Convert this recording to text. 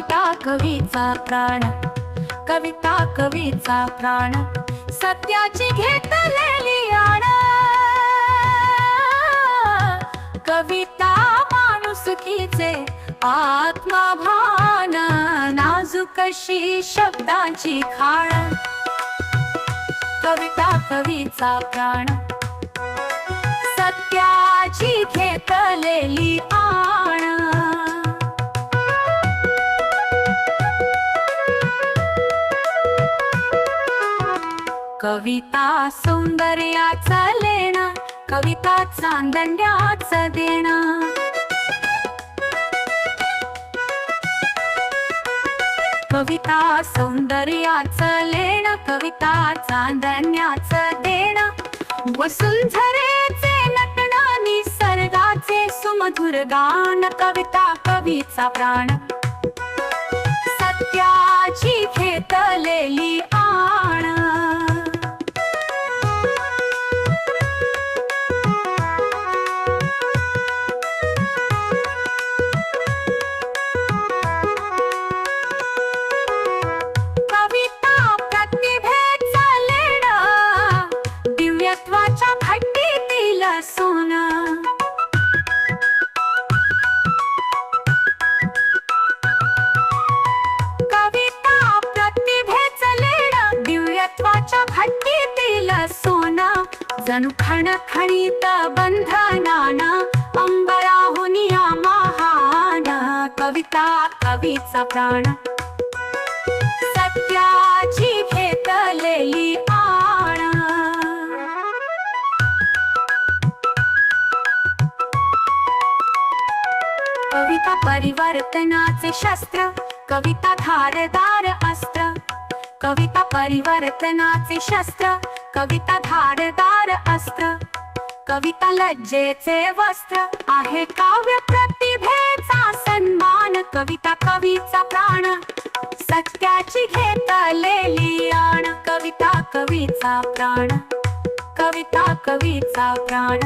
कवीचा प्राण कविता कवीचा प्राण सत्याची घेतलेली आण. कविता माणुसकीचे आत्माभान नाजुकशी शब्दांची खाण. कविता कवीचा प्राण सत्याची घेतलेली आण. कविता सौंदर्याचा लेणा कविता चांदण्याचं देणं. कविता सौंदर्याचं लेणं कविता चांदण्याचं देणं. वसुंधरेचे नटना निसर्गाचे सुमधुर गान कविता कवीचा प्राण. हट्टी भट्टीतील सोना जणू खण खणीत बंधनान अंबराहून या महाना कविता कवीचा प्राण. सत्याची घेतलेली आण. कविता परिवर्तनाचे शस्त्र कविता धारदार अस्त्र कविता परिवर्तनाचे शस्त्र कविता धारदार अस्त्र कविता लज्जेचे वस्त्र आहे काव्य प्रतिभेचा सन्मान कविता कवीचा प्राण सत्याची घेतलेली आण कविता कवीचा प्राण कविता कवीचा प्राण.